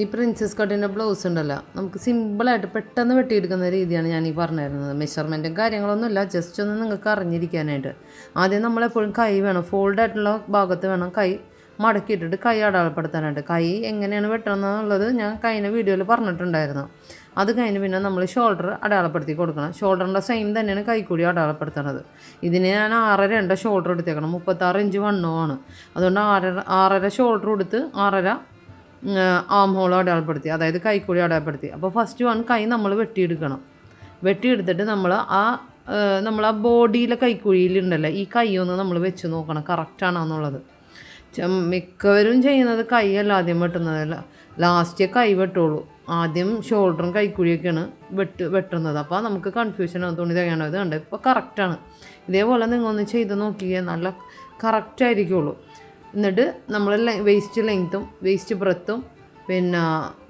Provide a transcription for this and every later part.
ഈ princess കട്ടിന്റെ blouse ഉണ്ടല്ലോ. നമുക്ക് സിമ്പിളായിട്ട് പെട്ടെന്ന് വെട്ടിയെടുക്കുന്ന രീതിയാണ് ഞാൻ ഈ പറഞ്ഞിരുന്നത്. മെഷർമെന്റും കാര്യങ്ങളൊന്നുമില്ല. ജസ്റ്റ് ഒന്ന് നിങ്ങൾക്ക് അറിഞ്ഞിരിക്കാനായിട്ട്. ആദ്യം നമ്മളെപ്പോഴും കൈ വേണം. ഫോൾഡ് ആയിട്ടുള്ള ഭാഗത്ത് വേണം കൈ മടക്കിയിട്ടിട്ട് കൈ അടയാളപ്പെടുത്താനായിട്ട്. കൈ എങ്ങനെയാണ് വെട്ടണം എന്നുള്ളത് ഞാൻ കഴിഞ്ഞ വീഡിയോയിൽ പറഞ്ഞിട്ടുണ്ടായിരുന്നു. അത് കഴിഞ്ഞ് പിന്നെ നമ്മൾ ഷോൾഡർ അടയാളപ്പെടുത്തി കൊടുക്കണം. ഷോൾഡറിന്റെ സെയിം തന്നെയാണ് കൈക്കൂടി അടയാളപ്പെടുത്തണത്. ഇതിന് ഞാൻ ആറര ഉണ്ട് ഷോൾഡർ എടുത്തേക്കണം. മുപ്പത്താറ് ഇഞ്ച് വണ്ണമാണ് അതുകൊണ്ട് ആറര ആറര ഷോൾഡർ എടുത്ത് ആറര ആം ഹോൾ അടയാളപ്പെടുത്തി അതായത് കൈക്കൂടി അടയാളപ്പെടുത്തി. അപ്പോൾ ഫസ്റ്റ് വൺ കൈ നമ്മൾ വെട്ടിയെടുക്കണം. വെട്ടിയെടുത്തിട്ട് നമ്മൾ ആ നമ്മൾ ആ ബോഡിയിലെ കൈക്കുഴിയിലുണ്ടല്ലോ ഈ കൈ ഒന്ന് നമ്മൾ വെച്ച് നോക്കണം കറക്റ്റാണോ എന്നുള്ളത് മിക്കവരും ചെയ്യുന്നത് കൈയല്ല ആദ്യം വെട്ടുന്നത്. ലാസ്റ്റ് കൈ വെട്ടുള്ളൂ. ആദ്യം ഷോൾഡറും കൈക്കുഴിയൊക്കെയാണ് വെട്ട് വെട്ടുന്നത്. അപ്പോൾ നമുക്ക് കൺഫ്യൂഷൻ തുണി തികയേണ്ടത് കണ്ട്? ഇപ്പോൾ കറക്റ്റാണ് ഇതേപോലെ നിങ്ങളൊന്ന് ചെയ്ത് നോക്കിയേ നല്ല കറക്റ്റ് ആയിരിക്കുള്ളൂ. എന്നിട്ട് നമ്മൾ വേസ്റ്റ് ലെങ്ത്തും വേസ്റ്റ് ബ്രത്തും പിന്നെ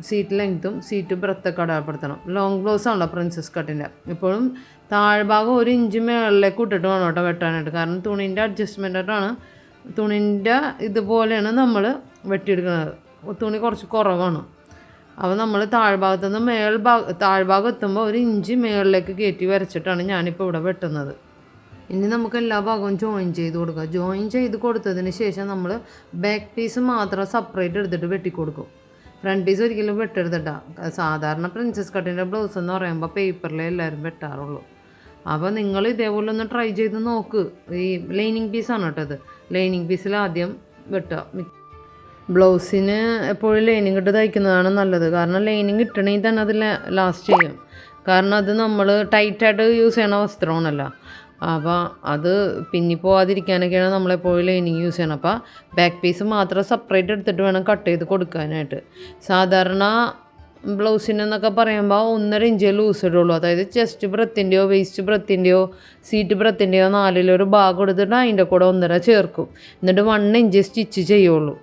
സീറ്റ് ലെങ്ത്തും സീറ്റ് ബ്രത്തൊക്കെ അടയാളപ്പെടുത്തണം. ലോങ് ബ്ലൗസ് ആണല്ലോ പ്രിൻസസ് കട്ടിന്റെ ഇപ്പോഴും താഴ്ഭാഗം ഒരു ഇഞ്ച് മേളിലേക്ക് ഇട്ടിട്ട് വേണം കേട്ടോ വെട്ടാനായിട്ട്. കാരണം തുണീന്റെ അഡ്ജസ്റ്റ്മെന്റായിട്ടാണ് തുണീന്റെ ഇതുപോലെയാണ് നമ്മൾ വെട്ടിയെടുക്കുന്നത്. തുണി കുറച്ച് കുറവാണ്. അപ്പോൾ നമ്മൾ താഴ്ഭാഗത്തു നിന്ന് മേൾ ഭാഗം താഴ്ഭാഗം എത്തുമ്പോൾ ഒരു ഇഞ്ച് മേളിലേക്ക് കയറ്റി വരച്ചിട്ടാണ് ഞാനിപ്പോൾ ഇവിടെ വെട്ടുന്നത്. ഇനി നമുക്ക് എല്ലാ ഭാഗവും ജോയിൻ ചെയ്ത് കൊടുക്കുക ജോയിൻ ചെയ്ത് കൊടുത്തതിന് ശേഷം നമ്മൾ ബാക്ക് പീസ് മാത്രം സെപ്പറേറ്റ് എടുത്തിട്ട് വെട്ടിക്കൊടുക്കും ഫ്രണ്ട് പീസ് ഒരിക്കലും വെട്ടെടുത്തിട്ടാ സാധാരണ പ്രിൻസസ് കട്ടിന്റെ ബ്ലൗസ് എന്ന് പറയുമ്പോൾ പേപ്പറിലേ എല്ലാവരും വെട്ടാറുള്ളൂ. അപ്പോൾ നിങ്ങൾ ഇതേപോലെ ഒന്ന് ട്രൈ ചെയ്ത് നോക്ക്. ഈ ലൈനിങ് പീസാണ് കേട്ടത് ലൈനിങ് പീസിൽ ആദ്യം വെട്ടുക ബ്ലൗസിന് എപ്പോഴും ലൈനിങ് ഇട്ട് തയ്ക്കുന്നതാണ് നല്ലത്. കാരണം ലൈനിങ് ഇട്ടണമെങ്കിൽ തന്നെ അത് ലാസ്റ്റ് ചെയ്യും. കാരണം അത് നമ്മൾ ടൈറ്റായിട്ട് യൂസ് ചെയ്യണ വസ്ത്രമാണല്ലോ. അപ്പോൾ അത് പിന്നിപ്പോവാതിരിക്കാനൊക്കെയാണ് നമ്മളെപ്പോഴും ലൈനിങ് യൂസ് ചെയ്യണം അപ്പോൾ ബാക്ക് പീസ് മാത്രം സെപ്പറേറ്റ് എടുത്തിട്ട് വേണം കട്ട് ചെയ്ത് കൊടുക്കാനായിട്ട്. സാധാരണ ബ്ലൗസിനെന്നൊക്കെ പറയുമ്പോൾ ഒന്നര ഇഞ്ചേ ലൂസ് ഇടുള്ളൂ. അതായത് ചെസ്റ്റ് ബ്രത്തിന്റെയോ വേസ്റ്റ് ബ്രത്തിന്റെയോ സീറ്റ് ബ്രത്തിന്റെയോ നാലിലൊരു ഭാഗം എടുത്തിട്ട് അതിന്റെ കൂടെ ഒന്നര ചേർക്കും. എന്നിട്ട് വൺ ഇഞ്ച് സ്റ്റിച്ച് ചെയ്യുള്ളൂ.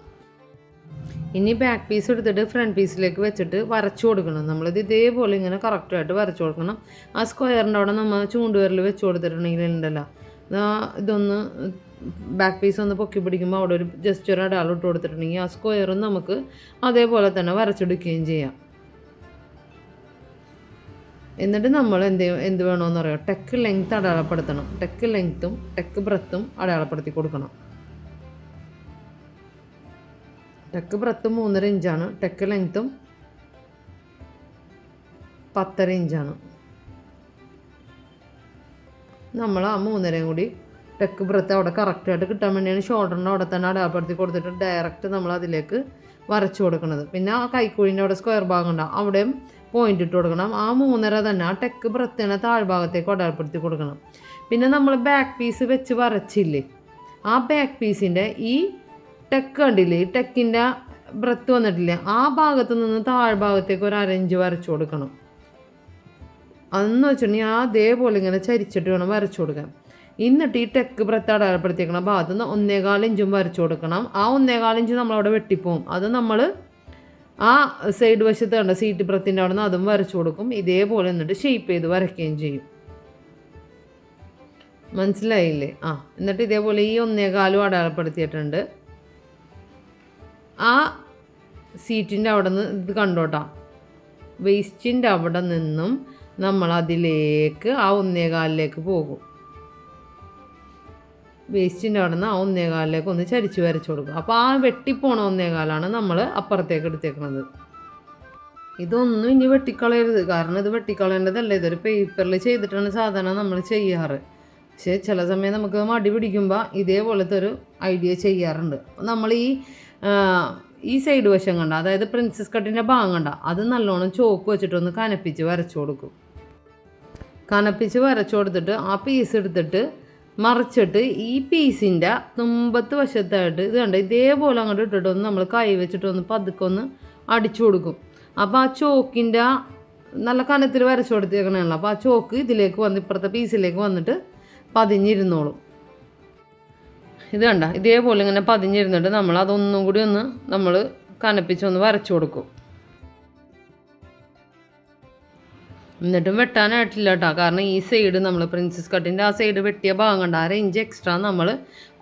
ഇനി ബാക്ക് പീസ് എടുത്തിട്ട് ഫ്രണ്ട് പീസിലേക്ക് വെച്ചിട്ട് വരച്ചു കൊടുക്കണം. നമ്മളിത് ഇതേപോലെ ഇങ്ങനെ കറക്റ്റായിട്ട് വരച്ചു കൊടുക്കണം. ആ സ്ക്വയറിന്റെ അവിടെ നമ്മൾ ചൂണ്ടുവിരൽ വെച്ച് കൊടുത്തിട്ടുണ്ടെങ്കിൽ ഉണ്ടല്ലോ. ഇതൊന്ന് ബാക്ക് പീസ് ഒന്ന് പൊക്കി പിടിക്കുമ്പോൾ അവിടെ ഒരു ജസ്റ്റ് ഒരു അടയാളം ഇട്ട് കൊടുത്തിട്ടുണ്ടെങ്കിൽ ആ സ്ക്വയറും നമുക്ക് അതേപോലെ തന്നെ വരച്ചെടുക്കുകയും ചെയ്യാം. എന്നിട്ട് നമ്മൾ എന്ത് എന്ത് വേണമെന്ന് പറയാം ടെക്ക് ലെങ്ത്ത് അടയാളപ്പെടുത്തണം. ടെക്ക് ലെങ്ത്തും ടെക്ക് ബ്രത്തും അടയാളപ്പെടുത്തി കൊടുക്കണം. ടെക്ക് ബ്രത്ത് മൂന്നര ഇഞ്ചാണ്. ടെക്ക് ലെങ്ത്തും പത്തര ഇഞ്ചാണ്. നമ്മൾ ആ മൂന്നരയും കൂടി ടെക്ക് ബ്രത്ത് അവിടെ കറക്റ്റായിട്ട് കിട്ടാൻ വേണ്ടിയാണ് ഷോൾഡറിന്റെ അവിടെ തന്നെ അടയാളപ്പെടുത്തി കൊടുത്തിട്ട് ഡയറക്റ്റ് നമ്മൾ അതിലേക്ക് വരച്ചു കൊടുക്കുന്നത്. പിന്നെ ആ കൈക്കുഴിന്റെ അവിടെ സ്ക്വയർ ഭാഗം ഉണ്ടാവും അവിടെയും പോയിന്റ് ഇട്ട് കൊടുക്കണം. ആ മൂന്നര തന്നെ ആ ടെക്ക് ബ്രത്തിനെ താഴ്ഭാഗത്തേക്ക് അടയാളപ്പെടുത്തി കൊടുക്കണം. പിന്നെ നമ്മൾ ബാക്ക് പീസ് വെച്ച് വരച്ചില്ലേ? ആ ബാക്ക് പീസിന്റെ ഈ ടെക്ക് കണ്ടില്ലേ? ഈ ടെക്കിന്റെ ബ്രത്ത് വന്നിട്ടില്ലേ? ആ ഭാഗത്ത് നിന്ന് താഴ്ഭാഗത്തേക്ക് ഒരു അരഞ്ച് വരച്ചു കൊടുക്കണം. അതെന്ന് വെച്ചിട്ടുണ്ടെങ്കിൽ അതേപോലെ ഇങ്ങനെ ചരിച്ചിട്ട് വേണം വരച്ചു കൊടുക്കാൻ. എന്നിട്ട് ഈ ടെക്ക് ബ്രത്ത് അടയാളപ്പെടുത്തിയേക്കണം. ഭാഗത്ത് നിന്ന് ഒന്നേകാൽ ഇഞ്ചും വരച്ചു കൊടുക്കണം. ആ ഒന്നേകാൽ ഇഞ്ച് നമ്മളവിടെ വെട്ടിപ്പോവും. അത് നമ്മൾ ആ സൈഡ് വശത്ത് കണ്ട സീറ്റ് ബ്രത്തിന്റെ അവിടെ നിന്ന് അതും വരച്ചു കൊടുക്കും. ഇതേപോലെ എന്നിട്ട് ഷേപ്പ് ചെയ്ത് വരയ്ക്കുകയും ചെയ്യും. മനസ്സിലായില്ലേ? ആ എന്നിട്ട് ഇതേപോലെ ഈ ഒന്നേകാലും അടയാളപ്പെടുത്തിയിട്ടുണ്ട്. ആ സീറ്റിന്റെ അവിടെ നിന്ന് ഇത് കണ്ടോട്ടാ. വേസ്റ്റിന്റെ അവിടെ നിന്നും നമ്മൾ അതിലേക്ക് ആ ഒന്നേകാലിലേക്ക് പോകും. വേസ്റ്റിന്റെ അവിടെ നിന്ന് ആ ഒന്നേകാലിലേക്ക് ഒന്ന് ചരിച്ച് വരച്ചു കൊടുക്കും. അപ്പോൾ ആ വെട്ടിപ്പോണ ഒന്നേകാലാണ് നമ്മൾ അപ്പുറത്തേക്ക് എടുത്തേക്കുന്നത് ഇതൊന്നും ഇനി വെട്ടിക്കളയരുത്. കാരണം ഇത് വെട്ടിക്കളയേണ്ടതല്ല? ഇതൊരു പേപ്പറിൽ ചെയ്തിട്ടാണ് സാധാരണ നമ്മൾ ചെയ്യാറ്. പക്ഷേ ചില സമയം നമുക്ക് മടി പിടിക്കുമ്പോൾ ഇതേപോലത്തെ ഒരു ഐഡിയ ചെയ്യാറുണ്ട്. നമ്മൾ ഈ ഈ സൈഡ് വശം കണ്ട? അതായത് പ്രിൻസസ് കട്ടിന്റെ ഭാഗം കണ്ട? അത് നല്ലോണം ചോക്ക് വെച്ചിട്ടൊന്ന് കനപ്പിച്ച് വരച്ചു കൊടുക്കും. കനപ്പിച്ച് വരച്ചു കൊടുത്തിട്ട് ആ പീസ് എടുത്തിട്ട് മറിച്ചിട്ട് ഈ പീസിന്റെ തുമ്പത്ത് വശത്തായിട്ട് ഇത് കണ്ട? ഇതേപോലെ അങ്ങോട്ട് ഇട്ടിട്ടൊന്ന് നമ്മൾ കൈ വെച്ചിട്ടൊന്ന് പതുക്കെ ഒന്ന് അടിച്ചു കൊടുക്കും. അപ്പോൾ ആ ചോക്കിന്റെ നല്ല കനത്തിൽ വരച്ചു കൊടുത്തേക്കണല്ലോ. അപ്പോൾ ആ ചോക്ക് ഇതിലേക്ക് വന്ന് ഇപ്പുറത്തെ പീസിലേക്ക് വന്നിട്ട് പതിഞ്ഞിരുന്നോളും. ഇത് കണ്ട ഇതേപോലെ ഇങ്ങനെ പതിഞ്ഞിരുന്നിട്ട് നമ്മൾ അതൊന്നും കൂടി ഒന്ന് നമ്മൾ കനപ്പിച്ചൊന്ന് വരച്ചു കൊടുക്കും. എന്നിട്ടും വെട്ടാനായിട്ടില്ല കേട്ടോ. കാരണം ഈ സൈഡ് നമ്മൾ പ്രിൻസസ് കട്ടിന്റെ ആ സൈഡ് വെട്ടിയ ഭാഗം കണ്ട അര ഇഞ്ച് എക്സ്ട്രാ നമ്മൾ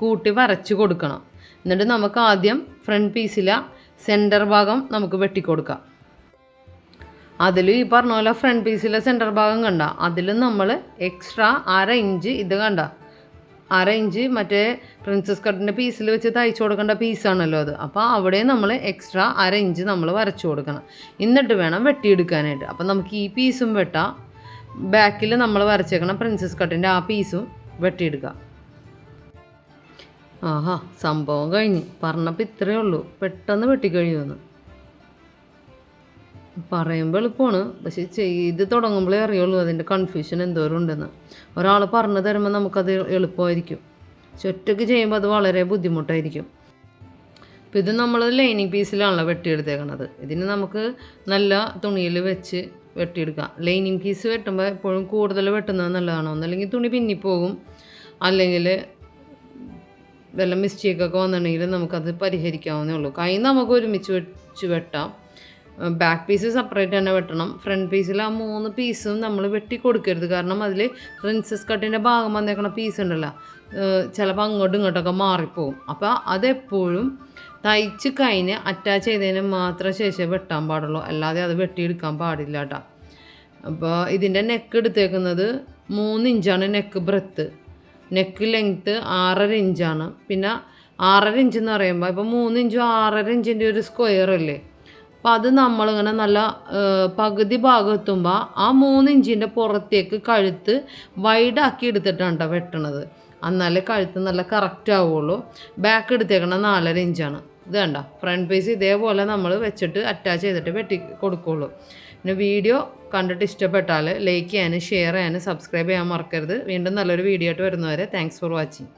കൂട്ടി വരച്ച് കൊടുക്കണം. എന്നിട്ട് നമുക്ക് ആദ്യം ഫ്രണ്ട് പീസിലെ സെന്റർ ഭാഗം നമുക്ക് വെട്ടിക്കൊടുക്കാം. അതിൽ ഈ പറഞ്ഞ പോലെ ഫ്രണ്ട് പീസിലെ സെന്റർ ഭാഗം കണ്ട അതിൽ നമ്മൾ എക്സ്ട്രാ അര ഇഞ്ച് ഇത് കണ്ട അര ഇഞ്ച് മറ്റേ പ്രിൻസസ് കട്ടിന്റെ പീസിൽ വെച്ച് തയ്ച്ചു കൊടുക്കേണ്ട പീസാണല്ലോ അത്. അപ്പോൾ അവിടെ നമ്മൾ എക്സ്ട്രാ അര ഇഞ്ച് നമ്മൾ വരച്ചു കൊടുക്കണം. എന്നിട്ട് വേണം വെട്ടിയെടുക്കാനായിട്ട്. അപ്പോൾ നമുക്ക് ഈ പീസും വെട്ടാം. ബാക്കിൽ നമ്മൾ വരച്ചേക്കണം പ്രിൻസസ് കട്ടിന്റെ ആ പീസും വെട്ടിയെടുക്കാം. ആഹാ സംഭവം കഴിഞ്ഞ്. പറഞ്ഞപ്പോൾ ഇത്രയേ ഉള്ളൂ. പെട്ടെന്ന് വെട്ടിക്കഴിയുമെന്ന്. പറയുമ്പോൾ എളുപ്പമാണ്. പക്ഷെ ചെയ്ത് തുടങ്ങുമ്പോഴേ അറിയുള്ളൂ അതിന്റെ കൺഫ്യൂഷൻ എന്തോരം ഉണ്ടെന്ന് ഒരാൾ പറഞ്ഞു തരുമ്പോൾ നമുക്കത് എളുപ്പമായിരിക്കും. പക്ഷെ ഒറ്റയ്ക്ക് ചെയ്യുമ്പോൾ അത് വളരെ ബുദ്ധിമുട്ടായിരിക്കും. ഇപ്പം ഇത് നമ്മൾ ലൈനിങ് പീസിലാണല്ലോ വെട്ടിയെടുത്തേക്കണത്. ഇതിന് നമുക്ക് നല്ല തുണിയിൽ വെച്ച് വെട്ടിയെടുക്കാം. ലൈനിങ് പീസ് വെട്ടുമ്പോൾ എപ്പോഴും കൂടുതൽ വെട്ടുന്നത് നല്ലതാണ്? ഒന്നല്ലെങ്കിൽ തുണി പിന്നിപ്പോകും അല്ലെങ്കിൽ വല്ല മിസ്റ്റേക്കൊക്കെ വന്നിട്ടുണ്ടെങ്കിൽ നമുക്കത് പരിഹരിക്കാവുന്നേ ഉള്ളൂ. കൈ നമുക്ക് ഒരുമിച്ച് വെച്ച് വെട്ടാം. ബാക്ക് പീസ് സെപ്പറേറ്റ് തന്നെ വെട്ടണം. ഫ്രണ്ട് പീസിൽ ആ മൂന്ന് പീസും നമ്മൾ വെട്ടി കൊടുക്കരുത്. കാരണം അതിൽ പ്രിൻസസ് കട്ടിന്റെ ഭാഗം വന്നേക്കണ പീസ് ഉണ്ടല്ലോ. ചിലപ്പോൾ അങ്ങോട്ടും ഇങ്ങോട്ടൊക്കെ മാറിപ്പോകും അപ്പോൾ അതെപ്പോഴും തയ്ച്ച് കഴിഞ്ഞ് അറ്റാച്ച് ചെയ്തതിന് മാത്രം ശേഷം വെട്ടാൻ പാടുള്ളൂ. അല്ലാതെ അത് വെട്ടിയെടുക്കാൻ പാടില്ല കേട്ടോ അപ്പോൾ ഇതിന്റെ നെക്ക് എടുത്തേക്കുന്നത് മൂന്ന് ഇഞ്ചാണ് നെക്ക് ബ്രെത്ത് നെക്ക് ലെങ്ത്ത് ആറര ഇഞ്ചാണ്. പിന്നെ ആറര ഇഞ്ച് എന്ന് പറയുമ്പോൾ ഇപ്പോൾ മൂന്ന് ഇഞ്ചും ആറര ഇഞ്ചിന്റെ ഒരു സ്ക്വയർ അല്ലേ? അപ്പോൾ അത് നമ്മളിങ്ങനെ നല്ല പകുതി ഭാഗം എത്തുമ്പോൾ ആ മൂന്ന് ഇഞ്ചിന്റെ പുറത്തേക്ക് കഴുത്ത് വൈഡാക്കി എടുത്തിട്ടാണ് കേട്ടോ വെട്ടണത്. എന്നാലേ കഴുത്ത് നല്ല കറക്റ്റ് ആവുള്ളൂ. ബാക്ക് എടുത്തേക്കണ നാലര ഇഞ്ചാണ്. ഇത് കണ്ട ഫ്രണ്ട് പേസ് ഇതേപോലെ നമ്മൾ വെച്ചിട്ട് അറ്റാച്ച് ചെയ്തിട്ട് വെട്ടി കൊടുക്കുള്ളൂ. പിന്നെ വീഡിയോ കണ്ടിട്ട് ഇഷ്ടപ്പെട്ടാൽ ലൈക്ക് ചെയ്യാനും ഷെയർ ചെയ്യാനും സബ്സ്ക്രൈബ് ചെയ്യാൻ മറക്കരുത്. വീണ്ടും നല്ലൊരു വീഡിയോ ആയിട്ട് വരുന്നവരെ താങ്ക്സ് ഫോർ വാച്ചിങ്